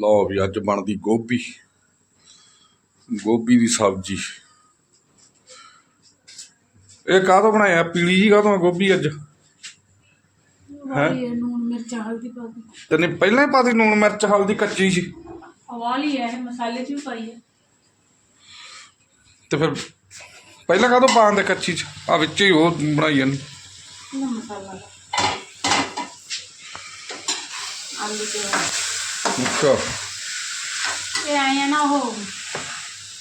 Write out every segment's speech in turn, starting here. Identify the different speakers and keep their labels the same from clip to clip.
Speaker 1: ਲਓ ਵੀ ਅੱਜ ਬਣਦੀ ਗੋਭੀ। ਗੋਭੀ ਦੀ ਸਬਜ਼ੀ। ਇਹ ਕਾਹਤੋਂ ਬਣਾਇਆ? ਪੀਲੀ ਜੀ ਕਾਹਤੋਂ ਆ ਗੋਭੀ ਅੱਜ?
Speaker 2: ਹੈ ਨੂਨ ਮਿਰਚ ਹਲਦੀ ਪਾ
Speaker 1: ਤੈਨੇ ਪਹਿਲਾਂ ਹੀ ਪਾਤੀ ਲੂਣ ਮਿਰਚ ਹਲਦੀ ਕੱਚੀ ਸੀ।
Speaker 2: ਵਾਲੀ ਹੈ ਮਸਾਲੇ ਚ ਵੀ ਪਾਈ ਹੈ
Speaker 1: ਤੇ ਫਿਰ ਪਹਿਲਾਂ ਕਾਹਤੋਂ ਪਾਉਂਦੇ ਕੱਚੀ ਚ? ਆ ਵਿੱਚ ਹੀ ਉਹ ਬਣਾਈ ਜਾਂਦੀ।
Speaker 2: ਇਹਦਾ ਮਸਾਲਾ? ਦਾ ਆਲੂ ਤੇ
Speaker 1: ਅੱਛਾ।
Speaker 2: ਇਹ ਆਇਆ ਨਾ ਉਹ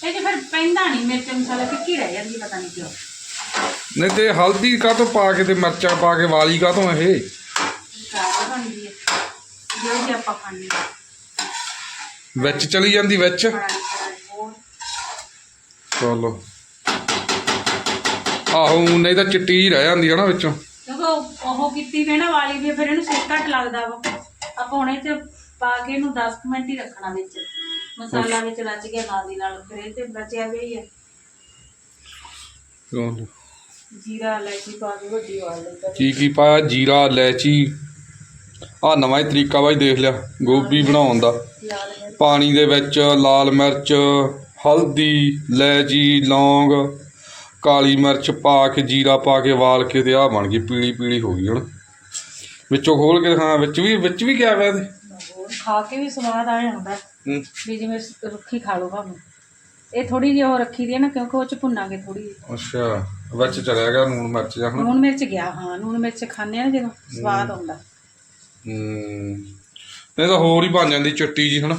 Speaker 2: ਇਹ ਜੇ ਫਿਰ ਪੈਂਦਾ ਨਹੀਂ ਮਿਰਚ ਮਸਾਲਾ ਫਿੱਕੀ ਰਹਿ ਜਾਂਦੀ ਪਤਾ ਨਹੀਂ ਕਿਉਂ।
Speaker 1: ਨਹੀਂ ਤੇ ਹਲਦੀ ਕਾਹਤੋਂ ਪਾ ਕੇ ਤੇ ਮਿਰਚਾਂ ਪਾ ਕੇ ਵਾਲੀ ਕਾਹਤੋਂ ਇਹ?
Speaker 2: ਚਾਹ ਬਣਦੀ ਹੈ ਜੋ ਕਿ ਆਪਾਂ ਖਾਣੀ ਹੈ
Speaker 1: ਵਿੱਚ ਚਲੀ ਜਾਂਦੀ ਵਿੱਚ? ਚਲੋ। ਆਹੋ ਨਹੀਂ ਤਾਂ ਚਿੱਟੀ ਹੀ ਰਹਿ ਜਾਂਦੀ ਹੈ ਨਾ ਵਿੱਚੋਂ।
Speaker 2: ਕਿਉਂਕਿ ਉਹ ਉਹ ਕੀਤੀ ਵੇ ਨਾ ਵਾਲੀ ਵੀ ਫਿਰ ਇਹਨੂੰ ਸੇਕ ਘੱਟ ਲੱਗਦਾ ਵਾ। ਆਪਾਂ ਹੁਣੇ ਚ ਪਾ ਕੇ ਇਹਨੂੰ 10 ਕੁ ਮਿੰਟ ਹੀ ਰੱਖਣਾ ਵਿੱਚ। ਮਸਾਲਾ ਵਿੱਚ ਰਚ ਗਿਆ ਨਾਲ ਦੀ ਨਾਲ ਫਿਰ ਇਹ ਤੇ ਬਚਿਆ ਵੀ ਹੀ ਹੈ
Speaker 1: ਚਲੋ।
Speaker 2: ਜੀਰਾ ਇਲਾਇਚੀ ਪਾ ਕੇ ਵੱਡੀ ਵਾਲ ਲਈ
Speaker 1: ਕੀ ਕੀ ਪਾਇਆ? ਜੀਰਾ ਇਲਾਇਚੀ। ਆ ਨਵਾਂ ਹੀ ਤਰੀਕਾ ਬਾਈ ਦੇਖ ਲਿਆ। ਗੋਭੀ ਬਣਾਉਣ ਦਾ।
Speaker 2: ਲਾਲ ਮਿਰਚ।
Speaker 1: ਪਾਣੀ ਦੇ ਵਿੱਚ ਲਾਲ ਮਿਰਚ ਹਲਦੀ ਇਲਾਇਚੀ ਲੌਂਗ ਕਾਲੀ ਮਿਰਚ ਪਾ ਕੇ ਜੀਰਾ ਪਾ ਕੇ ਵਾਲ ਕੇ ਤੇ ਆ ਬਣ ਗਈ ਪੀਲੀ ਪੀਲੀ ਹੋ ਗਈ ਹੁਣ ਵਿੱਚੋਂ ਖੋਲ ਕੇ ਹਾਂ ਵਿੱਚ ਵੀ ਵਿੱਚ ਵੀ ਗਿਆ ਵਾ ਇਹਦੇ?
Speaker 2: ਖਾ ਕੇ ਵੀ ਸਵਾਦ ਆ ਜਾਂਦਾ।
Speaker 1: ਹੂੰ।
Speaker 2: ਵੀ ਜਿਵੇਂ ਰੁੱਖੀ ਖਾ ਲਓ ਭਾਵੇਂ। ਇਹ ਥੋੜੀ ਜਿਹੀ ਉਹ ਰੱਖੀ ਦੀ ਹੈ ਨਾ ਕਿਉਂਕਿ ਉਹ ਚ ਭੁੰਨਾਂਗੇ ਥੋੜੀ
Speaker 1: ਅੱਛਾ ਵਿੱਚ ਚਲਿਆ ਗਿਆ ਨੂਣ ਮਿਰਚ ਜਾਂ ਹਨਾ?
Speaker 2: ਮਿਰਚ ਗਿਆ ਹਾਂ ਨੂਣ ਮਿਰਚ ਖਾਂਦੇ ਆ ਨਾ ਜਦੋਂ ਸਵਾਦ ਆਉਂਦਾ।
Speaker 1: ਹੂੰ। ਨਹੀਂ ਤਾਂ ਹੋਰ ਹੀ ਬਣ ਜਾਂਦੀ ਚਿੱਟੀ ਜੀ ਹਨਾ?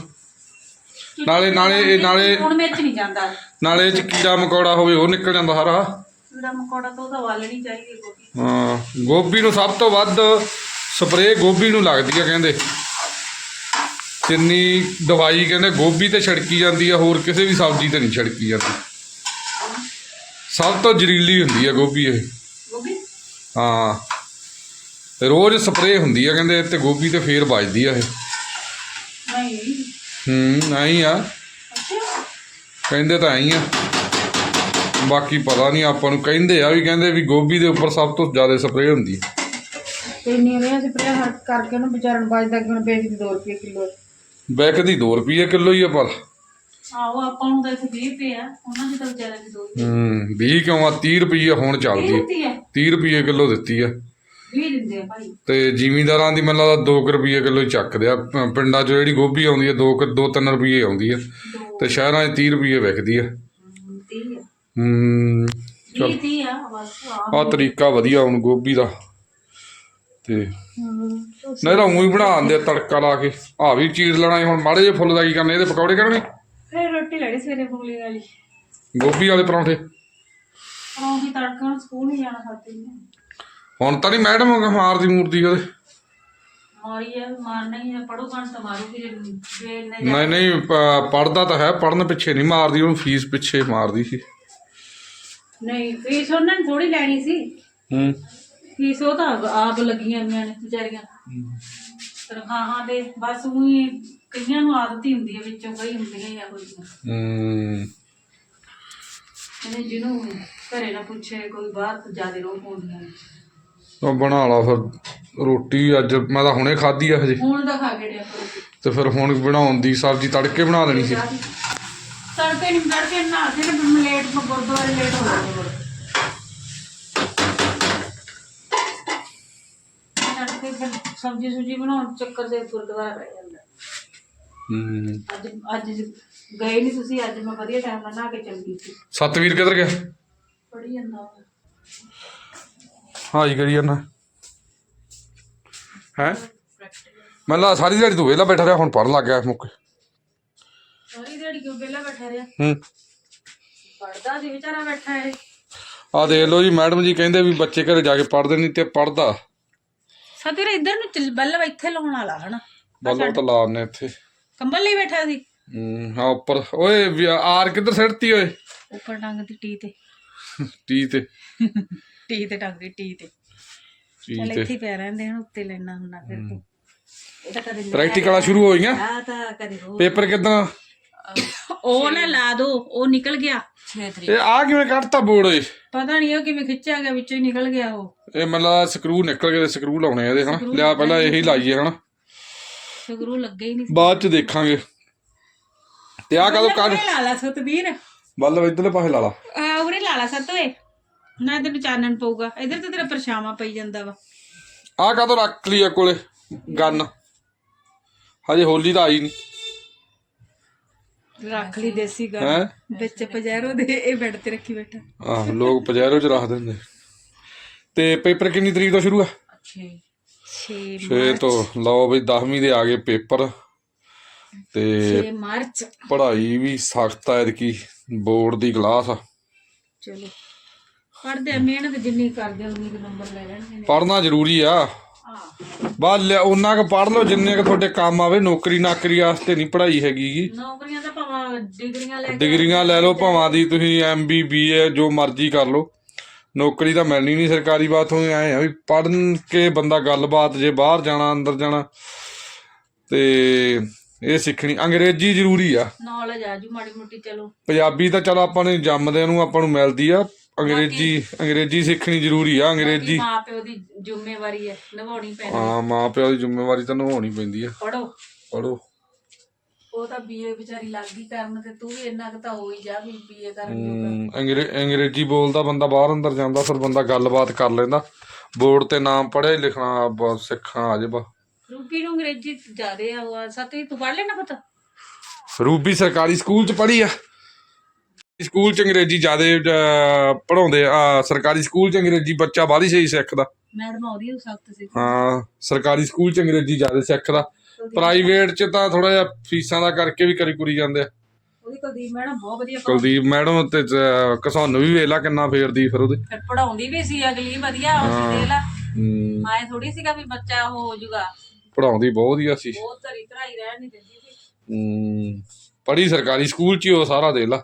Speaker 1: ਨਾਲੇ ਨਾਲੇ ਇਹ ਨਾਲੇ
Speaker 2: ਨੂਣ ਮਿਰਚ ਨਹੀਂ ਜਾਂਦਾ।
Speaker 1: ਨਾਲੇ ਇਹ ਚ ਕੀੜਾ ਮਕੌੜਾ ਹੋਵੇ ਉਹ ਨਿਕਲ ਜਾਂਦਾ ਸਾਰਾ।
Speaker 2: ਕੀੜਾ ਮਕੌੜਾ ਤਾਂ ਉਹਦਾ ਵਾਲਣੀ ਚਾਹੀਦੀ ਗੋਭੀ।
Speaker 1: ਹਾਂ ਗੋਭੀ ਨੂੰ ਸਭ ਤੋਂ ਵੱਧ ਸਪਰੇਅ ਗੋਭੀ ਨੂੰ ਲੱਗਦੀ ਆ ਕਹਿੰਦੇ। ਜਿੰਨੀ ਦਵਾਈ ਕਹਿੰਦੇ ਗੋਭੀ ਤੇ ਛਿੜਕੀ ਜਾਂਦੀ ਆ ਹੋਰ ਕਿਸੇ ਵੀ ਸਬਜ਼ੀ ਤੇ ਨਹੀਂ ਛਿੜਕੀ ਜਾਂਦੀ। ਸਭ ਤੋਂ ਜ਼ਹਿਰੀਲੀ ਹੁੰਦੀ ਆ ਗੋਭੀ ਇਹ।
Speaker 2: ਗੋਭੀ?
Speaker 1: ਹਾਂ। ਰੋਜ਼ ਸਪਰੇਅ ਹੁੰਦੀ ਆ ਕਹਿੰਦੇ ਤੇ ਗੋਭੀ ਤੇ ਫੇਰ ਵੱਜਦੀ ਆ ਇਹ।
Speaker 2: ਨਹੀਂ।
Speaker 1: ਹੂੰ ਨਹੀਂ ਆ। ਕਹਿੰਦੇ ਤਾਂ ਐਂ ਆ। ਬਾਕੀ ਪਤਾ ਨਹੀਂ ਆਪਾਂ ਨੂੰ ਕਹਿੰਦੇ ਆ ਵੀ ਕਹਿੰਦੇ ਵੀ ਗੋਭੀ ਦੇ ਉੱਪਰ ਸਭ ਤੋਂ ਜ਼ਿਆਦਾ ਸਪਰੇਅ ਹੁੰਦੀ ਹੈ
Speaker 2: ਤੇ ਨੀਰੇ ਸਪਰੇ ਕਰਕੇ ਉਹਨੂੰ ਵਿਚਾਰਨ ਬਾਜਦਾ ਕਿ ਉਹਨੂੰ ਵੇਚਦੀ 2 ਰੁਪਏ ਕਿਲੋ।
Speaker 1: ਬੈਕ ਦੀ 2 ਰੁਪਏ ਕਿਲੋ ਹੀ ਆ ਪਰ।
Speaker 2: ਆਹੋ ਆਪਾਂ ਨੂੰ ਤਾਂ ਇੱਥੇ 20 ਰੁਪਏ ਆ ਉਹਨਾਂ ਦੀ ਤਾਂ ਵਿਚਾਰਿਆਂ ਦੀ 2
Speaker 1: ਹੂੰ 20 ਕਿਉਂ ਆ? 30 ਰੁਪਏ ਹੁਣ ਚੱਲਦੀ ਹੈ
Speaker 2: ਦਿੱਤੀ ਹੈ
Speaker 1: 30 ਰੁਪਏ ਕਿਲੋ ਦਿੱਤੀ ਆ।
Speaker 2: 20 ਦਿੰਦੇ ਆ ਭਾਈ।
Speaker 1: ਤੇ ਜ਼ਿਮੀਂਦਾਰਾਂ ਦੀ ਮੈਨੂੰ ਲੱਗਦਾ 2 ਰੁਪਏ ਕਿਲੋ ਚੱਕਦੇ ਆ। ਪ- ਪਿੰਡਾਂ 'ਚ ਜਿਹੜੀ ਗੋਭੀ ਆਉਂਦੀ ਹੈ 2 2 3 ਰੁਪਏ ਆਉਂਦੀ ਆ। ਤੇ ਸ਼ਹਿਰਾਂ 'ਚ 30 ਰੁਪਏ ਵਿਕਦੀ ਆ।
Speaker 2: 30 ਆ।
Speaker 1: ਹੂੰ
Speaker 2: 30 30 ਆ ਬਸ ਆ।
Speaker 1: ਆ ਤਰੀਕਾ ਵਧੀਆ ਹੁਣ ਗੋਭੀ ਦਾ। ਤੇ ਨਹੀਂ ਤਾਂ ਉਹੀ ਬਣਾ ਦਿੰਦੇ ਆ ਤੜਕਾ ਲਾ ਕੇ। ਆ ਵੀ ਚੀਰ ਲੈਣਾ ਸੀ, ਹੁਣ ਮਾੜੇ ਜਿਹੇ ਫੁੱਲ ਦਾ ਕੀ ਕਰਨੇ ਇਹਦੇ ਪਕੌੜੇ ਕਰਨੇ?
Speaker 2: ਫਿਰ ਰੋਟੀ ਲੈਣੀ ਸਵੇਰੇ ਫੁਗਲੀ ਵਾਲੀ।
Speaker 1: ਗੋਭੀ ਵਾਲੇ ਪਰੌਂਠੇ?
Speaker 2: ਪਰੌਂਠੀ ਤੜਕਾ ਹੁਣ ਸਕੂਲ ਨਹੀਂ ਜਾਣਾ ਖਾਤੇ ਨੇ।
Speaker 1: ਹੁਣ ਤਾਂ ਨਹੀਂ ਮੈਡਮ ਮਾਰਦੀ ਮੂਰਦੀ ਉਹਦੇ।
Speaker 2: ਮਾਰੀ ਮਾਰਨਾ ਹੀ ਆ ਪੜੋ ਕਣ ਤਾਂ ਮਾਰੂਗੀ ਜੇ ਨਹੀਂ
Speaker 1: ਨਹੀਂ ਪੜਦਾ ਤਾਂ ਹੈ ਪੜਨ ਪਿੱਛੇ ਨਹੀਂ ਮਾਰਦੀ ਉਹਨੂੰ ਫੀਸ ਪਿੱਛੇ ਮਾਰਦੀ ਸੀ।
Speaker 2: ਨਹੀਂ ਫੀਸ ਉਹਨਾਂ ਨੇ ਥੋੜੀ ਲੈਣੀ ਸੀ।
Speaker 1: ਹੂੰ।
Speaker 2: ਫੀਸ ਉਹ ਤਾਂ ਆਪ ਲੱਗੀਆਂ ਹੋਈਆਂ ਨੇ ਵਿਚਾਰੀਆਂ। ਤਨਖਾਹਾਂ ਦੇ ਬਸ ਉਹੀ ਕਈਆਂ ਨੂੰ ਆਦਤ ਹੀ ਹੁੰਦੀ ਹੈ ਵਿੱਚੋਂ ਕਈ ਹੁੰਦੀਆਂ ਹੀ ਆ ਕੋਈ
Speaker 1: ਹੂੰ।
Speaker 2: ਇਹਨੇ ਜਿਹਨੂੰ ਘਰੇ ਨਾ ਪੁੱਛੇ ਕੋਈ ਬਾਹਰ ਤੋਂ ਜ਼ਿਆਦਾ ਰੋਹ ਪਾਉਂਦੀਆਂ ਨੇ।
Speaker 1: ਉਹ ਬਣਾ ਲਾ ਫਿਰ ਰੋਟੀ ਅੱਜ ਮੈਂ ਤਾਂ ਹੁਣੇ ਖਾਧੀ ਆ ਹਜੇ।
Speaker 2: ਹੁਣ ਤਾਂ ਖਾ ਕੇ ਡਿਆ ਕਰੋ
Speaker 1: ਤੇ ਫਿਰ ਹੁਣ ਬਣਾਉਣ ਦੀ ਸਬਜ਼ੀ ਤੜਕੇ ਬਣਾ ਲੈਣੀ ਸੀ।
Speaker 2: ਤੜਕੇ ਨਹੀਂ ਤੜਕੇ ਨਾ ਜਿਹੜੇ ਮੈਂ ਲੇਟ ਤੋਂ ਗੁਰਦੁਆਰੇ ਲੇਟ ਹੋ ਜਾਂਦੇ ਹੋਰ ਤੜਕੇ ਫਿਰ ਸਬਜ਼ੀ ਸੁਜੀ ਬਣਾਉਣ ਚੱਕਰ ਦੇ ਗੁਰਦੁਆਰਾ ਰਹਿ ਜਾਂਦਾ।
Speaker 1: ਹੂੰ।
Speaker 2: ਅੱਜ ਅੱਜ ਗਏ ਨਹੀਂ ਤੁਸੀਂ ਅੱਜ ਮੈਂ ਵਧੀਆ ਟਾਈਮ ਨਾਲ ਨਹਾ ਕੇ ਚੱਲ ਗਈ ਸੀ।
Speaker 1: ਸਤਵੀਰ ਕਿੱਧਰ ਗਿਆ?
Speaker 2: ਪੜੀ ਜਾਂਦਾ ਵਾ।
Speaker 1: ਹਾਈ ਕਰੀ ਜਾਣਾ ਹੈ? ਮੈਂ ਲਾ ਸਾਰੀ ਦਿਹਾੜੀ ਤੂੰ ਵਿਹਲਾ ਬੈਠਾ ਰਿਹਾ ਹੁਣ ਪੜਨ ਲੱਗ ਗਿਆ ਮੁੱਕ
Speaker 2: ਸਾਰੀ ਦਿਹਾੜੀ ਕਿਉਂ ਵਿਹਲਾ ਬੈਠਾ ਰਿਹਾ?
Speaker 1: ਹੂੰ।
Speaker 2: ਪੜਦਾ ਸੀ ਵਿਚਾਰਾ ਬੈਠਾ ਹੈ
Speaker 1: ਆ ਦੇਖ ਲਓ ਜੀ ਮੈਡਮ ਜੀ ਕਹਿੰਦੇ ਵੀ ਬੱਚੇ ਘਰੇ ਜਾ ਕੇ ਪੜਦੇ ਨਹੀਂ ਤੇ ਪੜਦਾ
Speaker 2: ਸਤੀਰ ਇੱਧਰ ਨੂੰ ਚੱਲ ਬੱਲ ਇੱਥੇ ਲਾਉਣ ਵਾਲਾ ਹਨਾ?
Speaker 1: ਬੱਲੋਂ ਤਾਂ ਲਾਉਣੇ ਇੱਥੇ।
Speaker 2: ਕੰਬਲ ਲਈ ਬੈਠਾ ਸੀ।
Speaker 1: ਹੂੰ ਹਾਂ ਉੱਪਰ। ਓਏ ਵੀ ਆਰ ਕਿੱਧਰ ਸਿੱਟਤੀ ਓਏ?
Speaker 2: ਉੱਪਰ ਟੰਗ ਦੀ ਟੀ ਤੇ।
Speaker 1: ਟੀ ਤੇ।
Speaker 2: ਟੀ ਤੇ ਟੰਗ ਦੀ ਟੀ ਤੇ।
Speaker 1: ਟੀ
Speaker 2: ਚੱਲ
Speaker 1: ਤੇ।
Speaker 2: ਇੱਥੇ ਹੀ ਪਿਆ ਰਹਿੰਦੇ ਹਨ ਉੱਤੇ ਲੈਣਾ ਹੁੰਦਾ ਫਿਰ ਤੂੰ। ਇਹ ਤਾਂ ਕਦੇ
Speaker 1: ਪ੍ਰੈਕਟੀਕਲਾਂ ਸ਼ੁਰੂ ਹੋ ਗਈਆਂ?
Speaker 2: ਆ ਤਾਂ ਕਦੇ ਹੋ
Speaker 1: ਪੇਪਰ ਕਿਦਾਂ?
Speaker 2: ਉਹ ਨਾ ਲਾ ਦੋ ਉਹ ਨਿਕਲ ਗਿਆ। 6 ਤਰੀਕ।
Speaker 1: ਇਹ ਆ ਕਿਵੇਂ ਕੱਢਤਾ ਬੋਰਡ ਓਏ
Speaker 2: ਪਤਾ ਨਹੀਂ ਉਹ ਕਿਵੇਂ ਖਿੱਚਿਆ ਗਿਆ ਵਿੱਚੋਂ ਹੀ ਨਿਕਲ ਗਿਆ ਉਹ।
Speaker 1: ਇਹ ਮਤਲਬ ਸਕਰੂ ਨਿਕਲ ਗਏ ਸਕਰੂ ਲਾਉਣੇ ਆ ਇਹਦੇ ਹਨਾ? ਲਿਆ ਪਹਿਲਾਂ ਇਹੀ ਲਾਈਏ ਹਨਾ?
Speaker 2: ਸ਼ੁਗਰੂ ਲੱਗੇ ਹੀ ਨਹੀਂ
Speaker 1: ਬਾਅਦ ਚ ਦੇਖਾਂਗੇ। ਤੇ ਆ ਕਦੋਂ ਕੱਢ
Speaker 2: ਲਾ ਲਾ ਸਤਵੀਰ
Speaker 1: ਬੱਲ ਇਧਰਲੇ ਪਾਸੇ ਲਾ ਲਾ।
Speaker 2: ਆ ਉਰੇ ਲਾ ਲਾ ਸਤਵੇ ਨਾ ਤੈਨੂੰ ਚਾਨਣ ਪਊਗਾ। ਇਧਰ ਤੇ ਤੇਰਾ ਪਰਛਾਵਾਂ ਪਈ ਜਾਂਦਾ ਵਾ।
Speaker 1: ਆ ਕਦੋਂ ਰੱਖ ਲਈ ਆ ਕੋਲੇ? ਗੰਨ। ਹਜੇ ਹੋਲੀ ਤਾਂ ਆਈ ਨਹੀਂ
Speaker 2: ਰੱਖ ਲਈ ਦੇਸੀ ਗੱਲ
Speaker 1: ਹੈ?
Speaker 2: ਵਿੱਚ ਪਜੈਰੋ ਦੇ ਇਹ ਬੈੱਡ ਤੇ ਰੱਖੀ ਬੈਠਾ।
Speaker 1: ਆਹ ਲੋਕ ਪਜੈਰੋ ਚ ਰੱਖ ਦਿੰਦੇ। ਤੇ ਪੇਪਰ ਕਿੰਨੀ ਤਰੀਕ ਤੋਂ ਸ਼ੁਰੂ ਆ?
Speaker 2: 6 6
Speaker 1: 6 ਤੋਂ ਲਓ ਬਈ 10ਵੀਂ ਦੇ ਆ ਗਏ ਪੇਪਰ। ਤੇ
Speaker 2: 6 ਮਾਰਚ।
Speaker 1: ਪੜ੍ਹਾਈ ਵੀ ਸਖਤ ਆ ਐਤਕੀ ਬੋਰਡ ਦੀ ਕਲਾਸ ਆ।
Speaker 2: ਚਲੋ ਪੜਦੇ ਮਿਹਨਤ ਜਿੰਨੀ ਕਰਦੇ ਉਨੀ ਕੁ ਨੰਬਰ ਲੈ ਲੈਣਗੇ। ਨੇ
Speaker 1: ਪੜ੍ਹਨਾ ਜ਼ਰੂਰੀ ਆ। ਲਿਆ ਉਹਨਾਂ ਕੁ ਪੜ੍ਹ ਲਓ ਜਿੰਨੇ ਕੁ ਤੁਹਾਡੇ ਕੰਮ ਆਵੇ ਨੌਕਰੀ ਨਾਕਰੀ ਵਾਸਤੇ ਨਹੀਂ ਪੜ੍ਹਾਈ ਹੈਗੀ ਗੀ।
Speaker 2: ਨੌਕਰੀਆਂ ਤਾਂ ਭਾਵੇਂ ਡਿਗਰੀਆਂ ਲੈ ਕੇ
Speaker 1: ਡਿਗਰੀਆਂ ਲੈ ਲਓ ਭਾਵਾਂ ਦੀ ਤੁਸੀਂ ਐਮਬੀ ਬੀਏ ਜੋ ਮਰਜ਼ੀ ਕਰ ਲਓ। ਨੌਕਰੀ ਤਾਂ ਮਿਲਣੀ ਨਹੀਂ ਸਰਕਾਰੀ ਬਾਤ ਹੋਏ ਆਏ ਆ ਵੀ ਪੜਨ ਕੇ ਬੰਦਾ ਗੱਲਬਾਤ ਜੇ ਬਾਹਰ ਜਾਣਾ ਅੰਦਰ ਜਾਣਾ ਤੇ ਇਹ ਸਿੱਖਣੀ ਅੰਗਰੇਜ਼ੀ ਜ਼ਰੂਰੀ ਆ।
Speaker 2: ਨੌਲੇਜ ਆ ਜੂ ਮਾੜੀ ਮੋਟੀ ਚਲੋ।
Speaker 1: ਪੰਜਾਬੀ ਤਾਂ ਚਲੋ ਆਪਾਂ ਨੇ ਜੰਮਦੇ ਨੂੰ ਆਪਾਂ ਨੂੰ ਮਿਲਦੀ ਆ ਅੰਗਰੇਜ਼ੀ ਅੰਗਰੇਜ਼ੀ ਸਿੱਖਣੀ ਜ਼ਰੂਰੀ ਆ ਅੰਗਰੇਜ਼ੀ।
Speaker 2: ਮਾਂ ਪਿਓ ਦੀ ਜ਼ਿੰਮੇਵਾਰੀ ਹੈ ਨਿਭਾਉਣੀ ਪੈਣੀ
Speaker 1: ਹਾਂ। ਮਾਂ ਪਿਓ ਦੀ ਜ਼ਿੰਮੇਵਾਰੀ ਤਾਂ ਨਿਭਾਉਣੀ ਪੈਂਦੀ ਆ।
Speaker 2: ਪੜੋ
Speaker 1: ਪੜੋ
Speaker 2: ਉਹ ਤਾਂ ਬੀਏ ਵਿਚਾਰੀ ਲੱਗ ਗਈ ਕਰਨ ਤੇ ਤੂੰ ਵੀ ਇੰਨਾ ਕੁ ਤਾਂ ਹੋ ਹੀ ਜਾ ਵੀ ਬੀਏ ਕਰਨ
Speaker 1: ਅੰਗਰੇ- ਅੰਗਰੇਜ਼ੀ ਬੋਲਦਾ ਬੰਦਾ ਬਾਹਰ ਅੰਦਰ ਜਾਂਦਾ ਫਿਰ ਬੰਦਾ ਗੱਲਬਾਤ ਕਰ ਲੈਂਦਾ। ਬੋਰਡ ਤੇ ਨਾਮ ਪੜ੍ਹਿਆ ਲਿਖਣਾ ਸਿੱਖਣਾ ਆ ਜੇ ਬਾ
Speaker 2: ਰੂਪੀ ਨੂੰ ਅੰਗਰੇਜ਼ੀ ਜ਼ਿਆਦੇ ਆ ਸਤਵੀਂ ਤੂੰ ਪੜ ਲੈਣਾ ਪਤਾ?
Speaker 1: ਰੂਬੀ ਸਰਕਾਰੀ ਸਕੂਲ ਚ ਪੜ੍ਹੀ ਆ। ਸਕੂਲ ਚ ਅੰਗਰੇਜ਼ੀ ਜ਼ਿਆਦਾ ਪੜਾਉਂਦੇ ਆ ਸਰਕਾਰੀ ਸਕੂਲ ਚ ਅੰਗਰੇਜ਼ੀ ਬੱਚਾ ਬਾਹਲੀ ਸਹੀ ਸਿੱਖਦਾ।
Speaker 2: ਮੈਡਮ ਆਉਦੀ ਉਹ ਸਖਤ ਸੀ।
Speaker 1: ਹਾਂ ਸਰਕਾਰੀ ਸਕੂਲ ਚ ਅੰਗਰੇਜ਼ੀ ਜ਼ਿਆਦਾ ਸਿੱਖਦਾ। ਪ੍ਰਾਈਵੇਟ ਚ ਤਾਂ ਥੋੜਾ ਜਿਹਾ ਫੀਸਾਂ ਦਾ ਕਰਕੇ ਵੀ ਕਰੀ ਕੁਰੀ ਜਾਂਦੇ ਆ।
Speaker 2: ਉਹਦੀ ਕੁਲਦੀਪ ਮੈਡਮ ਬਹੁਤ ਵਧੀਆ
Speaker 1: ਕੁਲਦੀਪ ਮੈਡਮ ਤੇ ਕਸਾਨੂੰ ਵੀ ਵੇਖ ਲਾ ਕਿੰਨਾ ਫੇਰਦੀ ਫਿਰ ਉਹਦੇ।
Speaker 2: ਫਿਰ ਪੜਾਉਂਦੀ ਵੀ ਸੀ ਅਗਲੀ ਵਧੀਆ ਉਹ ਦੇ ਲਾ।
Speaker 1: ਹਮ,
Speaker 2: ਮਾਏ ਥੋੜੀ ਸੀਗਾ ਵੀ ਬੱਚਾ ਉਹ ਹੋ ਜਾਊਗਾ।
Speaker 1: ਪੜਾਉਂਦੀ ਬਹੁਤ ਵਧੀਆ ਸੀ।
Speaker 2: ਬਹੁਤ ਧਰੀ ਧਰਾਈ ਰਹਿਣ ਨਹੀਂ ਦਿੰਦੀ ਸੀ।
Speaker 1: ਹਮ, ਪੜ੍ਹੀ ਸਰਕਾਰੀ ਸਕੂਲ ਚ ਹੀ ਉਹ ਸਾਰਾ ਦੇ ਲਾ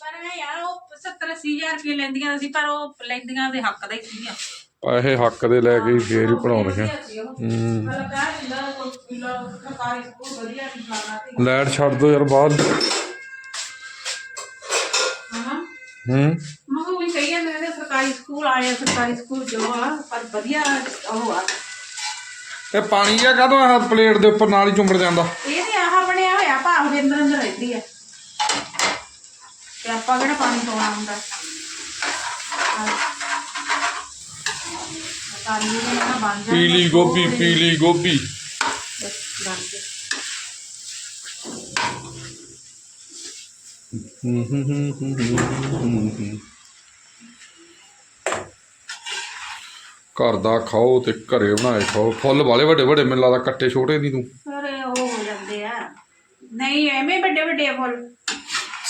Speaker 2: ਪਰ ਇਹ ਯਾਰ ਉਹ 70 80000 ਰੁਪਏ ਲੈਂਦੀਆਂ ਸੀ ਪਰ ਉਹ ਲੈਂਦੀਆਂ ਦੇ ਹੱਕ ਦਾ ਹੀ ਸੀਗੀਆਂ
Speaker 1: ਪੈਸੇ ਹੱਕ ਦੇ ਲੈ ਕੇ ਹੀ ਫੇਰ ਹੀ ਪੜਾਉਣਗੇ
Speaker 2: ਹੂੰ।
Speaker 1: ਲਾਈਟ ਛੱਡ ਦੋ ਯਾਰ ਬਾਹਰ।
Speaker 2: ਹਾਂ।
Speaker 1: ਹੂੰ।
Speaker 2: ਮੈਂ ਉਹ ਵੀ ਕਹੀ ਜਾਂਦੇ ਨੇ ਸਰਕਾਰੀ ਸਕੂਲ ਆਏ ਆ, ਸਰਕਾਰੀ ਸਕੂਲ ਜੋ ਆ ਪਰ ਵਧੀਆ ਉਹ ਆ।
Speaker 1: ਇਹ ਪਾਣੀ ਜਿਹਾ ਕਾਹਤੋਂ ਆ ਪਲੇਟ ਦੇ ਉੱਪਰ ਨਾਲ ਹੀ ਚੁੰਬੜ ਜਾਂਦਾ?
Speaker 2: ਇਹ ਤੇ ਆਹ ਬਣਿਆ ਹੋਇਆ ਭਾਵ ਦੇ ਅੰਦਰ ਅੰਦਰ ਰਹਿੰਦੀ ਆਪਾਂ ਕਿਹੜਾ ਪਾਣੀ ਪਾਉਣਾ ਹੁੰਦਾ? ਸਰਕਾਰੀ ਦੇ ਨਾਲ ਬਣ ਜਾਂਦਾ।
Speaker 1: ਪੀਲੀ ਗੋਭੀ ਪੀਲੀ ਗੋਭੀ।
Speaker 2: ਬਣ ਗਿਆ
Speaker 1: ਘਰ ਦਾ ਖਾਓ ਤੇ ਘਰੇ ਬਣਾਏ ਖਾਓ। ਫੁੱਲ ਵਾਲੇ ਵੱਡੇ ਵੱਡੇ ਮੈਨੂੰ ਲੱਗਦਾ ਕੱਟੇ ਛੋਟੇ ਦੀ ਤੂੰ।
Speaker 2: ਅਰੇ ਉਹ ਹੋ ਜਾਂਦੇ ਆ। ਨਹੀਂ ਐਵੇਂ ਵੱਡੇ ਵੱਡੇ ਫੁੱਲ।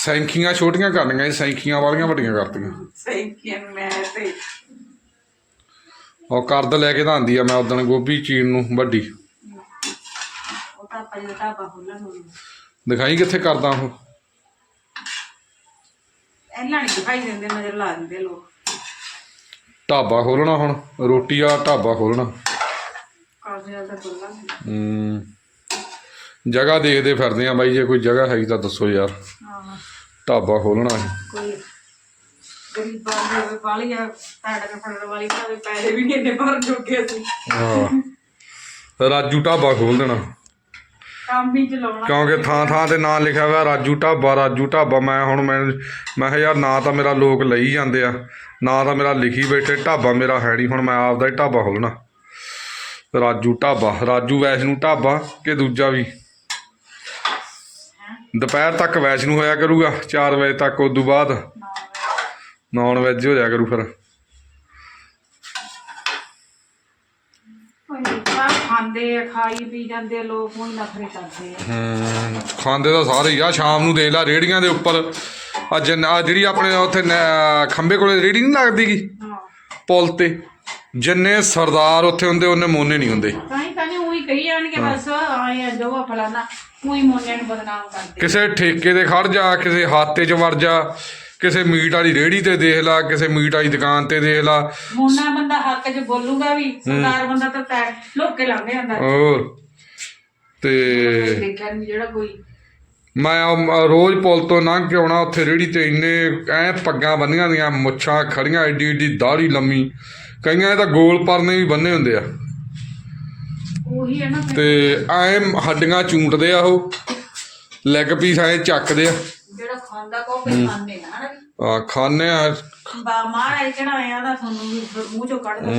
Speaker 1: ਸੈਂਖੀਆਂ ਛੋਟੀਆਂ ਕਰਨੀਆਂ ਸੀ, ਸੈਂਖੀਆਂ ਵਾਲੀਆਂ ਵੱਡੀਆਂ ਕਰਤੀਆਂ।
Speaker 2: ਕਿ ਮੈਂ ਤੇ
Speaker 1: ਉਹ ਕਰਦ ਲੈ ਕੇ ਤਾਂ ਆਂਦੀ ਆ ਮੈਂ ਉਦੋਂ ਗੋਭੀ ਚੀਨ ਨੂੰ ਵੱਡੀ।
Speaker 2: ਉਹ ਤਾਂ ਆਪਾਂ ਜਿਹੜਾ ਢਾਬਾ ਖੋਲਣ ਨੂੰ
Speaker 1: ਦਿਖਾਈ ਕਿੱਥੇ ਕਰਦਾ ਉਹ?
Speaker 2: ਇਹਨਾਂ ਨਹੀਂ ਦਿਖਾਈ ਦਿੰਦੇ ਨਜ਼ਰ ਲਾ ਦਿੰਦੇ ਲੋਕ।
Speaker 1: ਢਾਬਾ ਖੋਲਣਾ ਹੁਣ ਰੋਟੀ ਆ ਢਾਬਾ ਖੋਲਣਾ
Speaker 2: ਕਾਜ਼ੇ ਵਾਲਾ ਤਾਂ ਖੋਲਾਂਗੇ
Speaker 1: ਹਮ, ਜਗ੍ਹਾ ਦੇਖਦੇ ਫਿਰਦੇ ਆ ਬਾਈ ਜੇ ਕੋਈ ਜਗ੍ਹਾ ਹੈਗੀ ਤਾਂ ਦੱਸੋ ਯਾਰ।
Speaker 2: ਹਾਂ।
Speaker 1: ਢਾਬਾ ਖੋਲਣਾ ਹੈ
Speaker 2: ਕੋਈ ਗਰੀਬਾਂ ਦੇ ਵਾਲੀ ਆ ਤੁਹਾਡੇ ਫੜਨ ਵਾਲੀ ਭਾਵੇਂ ਪੈਸੇ ਵੀ ਨਹੀਂ ਇੰਨੇ ਭਰ ਚੁੱਕੇ ਸੀ
Speaker 1: ਹਾਂ। ਰਾਜੂ ਢਾਬਾ ਖੋਲ ਦੇਣਾ।
Speaker 2: ਕੰਮ ਹੀ ਚਲਾਉਣਾ।
Speaker 1: ਕਿਉਂਕਿ ਥਾਂ ਥਾਂ ਤੇ ਨਾਂ ਲਿਖਿਆ ਹੋਇਆ ਰਾਜੂ ਢਾਬਾ ਰਾਜੂ ਢਾਬਾ। ਮੈਂ ਹੁਣ ਮੈਂ ਮੈਂ ਕਿਹਾ ਯਾਰ ਨਾਂ ਤਾਂ ਮੇਰਾ ਲੋਕ ਲਈ ਜਾਂਦੇ ਆ। ਨਾਂ ਤਾਂ ਮੇਰਾ ਲਿਖੀ ਬੈਠੇ ਢਾਬਾ ਮੇਰਾ ਹੈ ਨਹੀਂ ਹੁਣ ਮੈਂ ਆਪਦਾ ਹੀ ਢਾਬਾ ਖੋਲਣਾ। ਰਾਜੂ ਢਾਬਾ ਰਾਜੂ ਵੈਸ਼ਨੂ ਢਾਬਾ ਕਿ ਦੂਜਾ ਵੀ? ਦੁਪਹਿਰ ਤੱਕ ਵੈਸ਼ਨੂ ਹੋਇਆ ਕਰੂਗਾ 4 ਵਜੇ ਤੱਕ ਉਸ ਤੋਂ ਬਾਅਦ ਨਾਨ ਵੈਜ ਹੋ ਜਾਇਆ ਕਰੂ ਫਿਰ।
Speaker 2: ਕੋਈ ਖਾਂਦੇ ਆ ਖਾਈ ਪੀ ਜਾਂਦੇ ਆ ਲੋਕ ਹੁਣ ਨਖਰੇ ਕਰਦੇ ਆ।
Speaker 1: ਖਾਂਦੇ ਤਾਂ ਸਾਰੇ ਹੀ ਆ ਸ਼ਾਮ ਨੂੰ ਦੇਖ ਲਾ ਰੇੜੀਆਂ ਦੇ ਉੱਪਰ। ਆ ਜਨ ਜਿਹੜੀ ਆਪਣੇ ਉੱਥੇ ਨੈ- ਖੰਬੇ ਕੋਲੇ ਰੇੜੀ ਨਹੀਂ ਲੱਗਦੀ ਗੀ?
Speaker 2: ਹਾਂ।
Speaker 1: ਪੁਲ ਤੇ। ਜਿੰਨੇ ਸਰਦਾਰ ਉੱਥੇ ਹੁੰਦੇ ਉਹਨੇ ਮੋਨੇ ਨਹੀਂ ਹੁੰਦੇ।
Speaker 2: ਤਾਂ ਹੀ ਤਾਂ ਉਹੀ ਕਹੀ ਜਾਣਗੇ ਬਸ ਆਏ ਆ ਫਲਾਣਾ ਉਹੀ ਮੋਨਿਆਂ ਨੂੰ ਬਦਨਾਮ ਕਰਦੇ
Speaker 1: ਕਿਸੇ ਠੇਕੇ ਤੇ ਖੜ ਜਾ ਕਿਸੇ ਹਾਤੇ 'ਚ ਵੜ ਜਾ ਕਿਸੇ ਮੀਟ ਵਾਲੀ ਰੇੜੀ ਤੇ ਦੇਖ ਲਾ ਕਿਸੇ ਮੀਟ ਵਾਲੀ ਦੁਕਾਨ ਤੇ ਦੇਖ ਲਾ।
Speaker 2: ਮੋਨਾ ਬੰਦਾ ਹੱਕ 'ਚ ਬੋਲੂਗਾ ਵੀ ਸਰਦਾਰ ਬੰਦਾ ਤਾਂ ਤੈ ਲੋਕੇ ਲਾਉਂਦੇ ਹੁੰਦਾ
Speaker 1: ਹੋਰ ਤੇ
Speaker 2: ਦੇਖਿਆ ਨੀ ਜਿਹੜਾ ਕੋਈ
Speaker 1: ਮੈਂ ਉਹ ਰੋਜ਼ ਪੁਲ ਤੋਂ ਲੰਘ ਕੇ ਆਉਣਾ ਉੱਥੇ ਰੇੜੀ ਤੇ ਇੰਨੇ ਐ ਪੱਗਾਂ ਬੰਨੀਆਂ ਦੀਆਂ ਮੁੱਛਾਂ ਖੜੀਆਂ ਏਡੀ ਏਡੀ ਦਾੜੀ ਲੰਮੀ। ਕਈਆਂ ਦੇ ਤਾਂ ਗੋਲ ਪਰਨੇ ਵੀ ਬੰਨੇ ਹੁੰਦੇ ਆ।
Speaker 2: ਉਹੀ ਹੈ ਨਾ
Speaker 1: ਤੇ ਐ ਹੱਡੀਆਂ ਚੂੰਟਦੇ ਆ ਉਹ ਲੈਗ ਪੀਸ ਐ ਚੱਕਦੇ ਆ।
Speaker 2: ਜਿਹੜਾ ਖਾਂਦਾ ਕੋ ਫਿਰ ਖਾਂਦੇ ਆ ਹਨਾ।
Speaker 1: ਆ ਖਾਣੇ ਆ।
Speaker 2: ਬਾ ਮਾਰਾ ਜਿਹੜਾ ਆਇਆ ਦਾ ਤੁਹਾਨੂੰ ਵੀ ਮੂੰਹ ਚੋਂ ਕੱਢ ਦੋ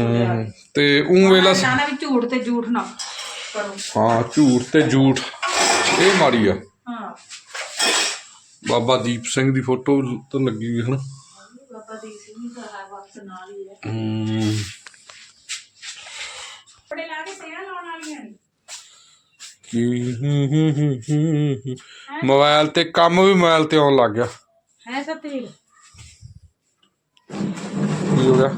Speaker 1: ਤੇ ਉਹ ਵੇਲਾ
Speaker 2: ਨਾ ਵੀ ਝੂਠ ਤੇ ਝੂਠ ਨਾ ਕਰੋ।
Speaker 1: ਹਾਂ ਝੂਠ ਤੇ ਝੂਠ। ਇਹ ਮਾੜੀ ਆ।
Speaker 2: ਹਾਂ।
Speaker 1: ਬਾਬਾ ਦੀਪ ਸਿੰਘ ਦੀ ਫੋਟੋ ਤਾਂ ਲੱਗੀ ਹੋਈ ਹਨ।
Speaker 2: ਬਾਬਾ ਦੀ ਸਿੰਘ ਦਾ ਹੈ ਵਕਤ ਨਾਲ ਹੀ। ਹੈ ਕੱਪੜੇ ਲਾ ਕੇ ਤੇਰਾ ਲਾਉਣ ਵਾਲੀਆਂ ਨੇ
Speaker 1: ਕੀ ਹਮ, ਹਮ, ਹਮ, ਹਮ, ਹਮ। ਮੋਬਾਈਲ ਤੇ ਕੰਮ ਵੀ ਮੋਬਾਈਲ ਤੇ ਆਉਣ ਲੱਗ ਗਿਆ।
Speaker 2: ਹੈ ਸਤਵੀਰ
Speaker 1: ਕੀ ਹੋ ਗਿਆ?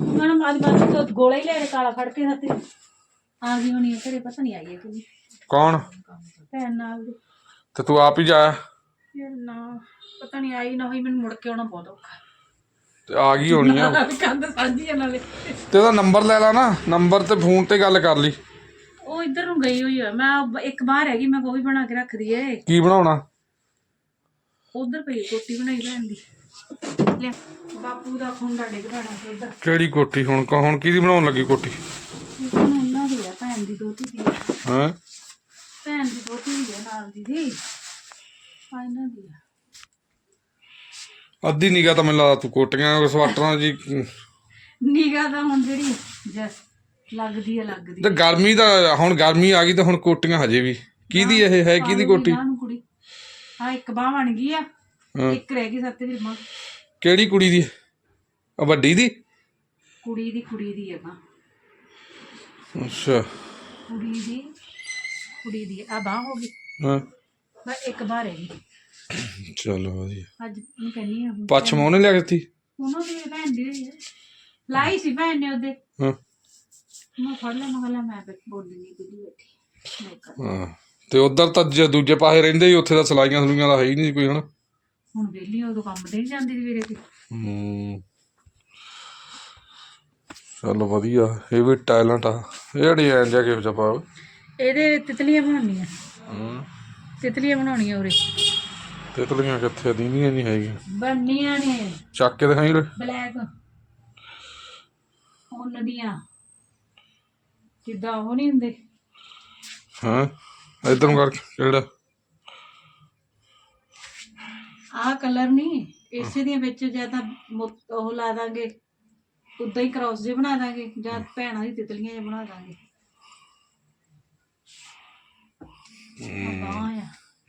Speaker 2: ਉਹਨਾਂ ਮਾਦ ਬਾਦ ਤੋਂ ਗੋਲਾ ਹੀ ਲੈ ਕੇ ਕਾਲਾ ਫੜ ਕੇ ਸਤਵੀਰ ਆ ਗਈ ਹੋਣੀ ਹੈ ਘਰੇ ਪਤਾ ਨਹੀਂ ਆਈ ਹੈ ਕਿ
Speaker 1: ਕੌਣ?
Speaker 2: ਭੈਣ ਨਾਲ ਦੀ।
Speaker 1: ਤੇ ਤੂੰ ਆਪ ਹੀ ਜਾਇਆ
Speaker 2: ਯਾਰ ਨਾ ਪਤਾ ਨਹੀਂ ਆਈ ਨਾ ਹੋਈ ਮੈਨੂੰ ਮੁੜ ਕੇ ਆਉਣਾ ਬਹੁਤ ਔਖਾ।
Speaker 1: ਤੇ ਆ ਗਈ ਹੋਣੀ ਆ।
Speaker 2: ਕੰਧ ਸਾਂਝੀ ਆ ਨਾਲੇ।
Speaker 1: ਤੇ ਉਹਦਾ ਨੰਬਰ ਲੈ ਲਾ ਨਾ ਨੰਬਰ ਤੇ ਫੋਨ ਤੇ ਗੱਲ ਕਰ ਲਈ।
Speaker 2: ਉਹ ਇੱਧਰ ਨੂੰ ਗਈ ਹੋਈ ਆ। ਮੈਂ ਇੱਕ ਬਾਹਰ ਹੈਗੀ ਮੈਂ ਉਹ ਵੀ ਬਣਾ ਕੇ ਰੱਖਦੀ ਏ।
Speaker 1: ਕੀ ਬਣਾਉਣਾ?
Speaker 2: ਉਧਰ ਪਈ ਕੋਟੀ ਬਣਾਈ ਭੈਣ ਦੀ। ਲੈ ਬਾਪੂ ਦਾ ਖੁੰਡਾ ਡਿੱਗ ਪੈਣਾ ਸੀ ਉਧਰ।
Speaker 1: ਕਿਹੜੀ ਕੋਠੀ? ਹੁਣ ਕ- ਹੁਣ ਕਿਹਦੀ ਬਣਾਉਣ ਲੱਗੀ ਕੋਠੀ?
Speaker 2: ਉਹਨਾਂ ਦੀ ਆ ਭੈਣ ਦੀ ਦੋਤੀ ਦੀ ਆ।
Speaker 1: ਹਾਂ?
Speaker 2: ਭੈਣ ਦੀ ਦੋਤੀ ਦੀ ਆ ਨਾਲ ਦੀ ਦੀ। ਆ ਇਹਨਾਂ ਦੀ ਆ।
Speaker 1: ਅੱਧੀ ਨਿਗਾ ਤਾਂ ਮੈਨੂੰ ਲੱਗਦਾ ਤੂੰ ਕੋਟੀਆਂ ਸਵਾਟਰਾਂ ਜੀ।
Speaker 2: ਨਿਗਾ ਤਾਂ ਹੁਣ ਜਿਹੜੀ ਜਸ ਲੱਗਦੀ ਆ ਲੱਗਦੀ
Speaker 1: ਤੇ ਗਰਮੀ ਦਾ ਹੁਣ ਗਰਮੀ ਆ ਗਈ ਤੇ ਹੁਣ ਕੋਟੀਆਂ ਹਜੇ ਵੀ। ਕਿਹਦੀ ਇਹ ਹੈ ਕਿਹਦੀ ਕੋਟੀ?
Speaker 2: ਨੂੰ ਕੁੜੀ। ਆ ਇੱਕ ਬਾਹ ਬਣ ਗਈ ਆ
Speaker 1: ਹਾਂ।
Speaker 2: ਇੱਕ ਰਹਿ ਗਈ ਸੱਤੇ ਦੀ ਮਾਂ
Speaker 1: ਕਿਹੜੀ ਕੁੜੀ ਦੀ? ਆ ਵੱਡੀ ਦੀ?
Speaker 2: ਕੁੜੀ ਦੀ ਕੁੜੀ ਦੀ ਹੈਗਾ
Speaker 1: ਅੱਛਾ।
Speaker 2: ਕੁੜੀ ਦੀ ਕੁੜੀ ਦੀ ਆ। ਬਾਹ ਹੋ ਗਈ।
Speaker 1: ਹਾਂ।
Speaker 2: ਬਸ ਇੱਕ ਬਾਹ ਰਹਿ ਗਈ।
Speaker 1: ਚਲੋ ਵਧੀਆ।
Speaker 2: ਅੱਜ ਮੈਂ ਕਹਿੰਨੀ ਆ
Speaker 1: ਪੱਛ ਮੋਨੇ ਲਿਆ ਦਿੱਤੀ?
Speaker 2: ਉਹਨਾਂ ਦੀ ਭੈਣ ਦੀ ਹੋਈ ਹੈ ਲਾਈ ਸੀ ਭੈਣ ਨੇ ਉਹਦੇ।
Speaker 1: ਹਾਂ।
Speaker 2: ਮੈਂ ਫੜ ਲਿਆ ਮੈਂ ਕਿਹਾ ਲੈ ਮੈਂ ਬੈਠ ਬੋਲੀ ਨਹੀਂ ਬਿੱਲੀ ਬੈਠੀ। ਮੈਂ ਕਰ
Speaker 1: ਹਾਂ। ਤੇ ਉਧਰ ਤਾਂ ਜੇ ਦੂਜੇ ਪਾਸੇ ਰਹਿੰਦੇ ਹੀ ਉੱਥੇ ਤਾਂ ਸਲਾਈਆਂ ਸਲੂਈਆਂ ਦਾ ਹੈ ਹੀ ਨਹੀਂ ਕੋਈ ਹਨਾ?
Speaker 2: ਹੁਣ ਵਿਹਲੀ ਉਦੋਂ ਕੰਮ ਤੇ ਨਹੀਂ ਜਾਂਦੀ ਸੀ ਵੀਰੇ ਤੇ
Speaker 1: ਹੂੰ। ਚਲੋ ਵਧੀਆ ਇਹ ਵੀ ਟੈਲੈਂਟ ਆ। ਇਹ ਜਿਹੜੀ ਐਂ
Speaker 2: ਇਹਦੇ ਤਿਤਲੀਆਂ ਬਣਾਉਣੀਆਂ।
Speaker 1: ਹੂੰ।
Speaker 2: ਤਿਤਲੀਆਂ ਬਣਾਉਣੀਆਂ ਉਰੇ।
Speaker 1: ਤਿਤਲੀਆਂ ਕਿੱਥੇ ਦੀਨੀਆਂ ਨਹੀਂ ਹੈਗੀਆਂ।
Speaker 2: ਬਣਨੀਆਂ ਨੇ।
Speaker 1: ਚੱਕ ਕੇ ਦਿਖਾਈ ਰੇ
Speaker 2: ਬਲੈਕ। ਉਹਨਾਂ ਦੀਆਂ। ਜਿੱਦਾਂ ਉਹ ਨਹੀਂ ਹੁੰਦੇ?
Speaker 1: ਹਾਂ ਇਧਰ ਨੂੰ ਕਰਕੇ ਕਿਹੜਾ?
Speaker 2: ਆਹ ਕਲਰ ਨਹੀਂ ਇਸੇ ਦੀਆਂ ਵਿੱਚ ਜਾਂ ਤਾਂ ਮੁ- ਉਹ ਲਾ ਦਾਂਗੇ ਉਦਾਂ ਹੀ ਕ੍ਰਾਸ ਜੇ ਬਣਾ ਦਾਂਗੇ ਜਾਂ ਭੈਣਾਂ ਦੀ ਤਿਤਲੀਆਂ ਜੇ ਬਣਾ ਦਾਂਗੇ। ਆ ਬਾਂਹ ਆ।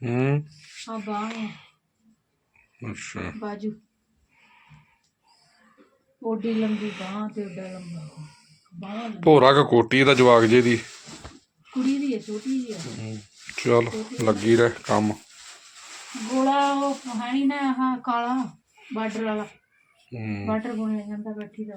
Speaker 1: ਹੂੰ।
Speaker 2: ਆ ਬਾਂਹ ਆ।
Speaker 1: ਅੱਛਾ।
Speaker 2: ਬਾਜੂ। ਓਡੀ ਲੰਬੀ ਬਾਂਹ ਤੇ ਓਡਾ ਲੰਬਾ।
Speaker 1: ਭੋਰਾ ਕ ਕੋਟੀ ਦਾ ਜਵਾਗ ਜੇ ਦੀ।
Speaker 2: ਕੁੜੀ ਦੀ ਹੈ ਛੋਟੀ ਜੀ ਹੈ।
Speaker 1: ਚਲ ਲੱਗੀ ਰਹਿ ਕੰਮ।
Speaker 2: ਗੋਲਾ ਉਹ ਨੀ ਆਹ ਕਾਲਾ ਬਾਰਡਰ ਵਾਲਾ।
Speaker 1: ਹੂੰ।
Speaker 2: ਬਾਰਡਰ ਬੁਣਿਆ ਜਾਂਦਾ ਬੈਠੀ ਦਾ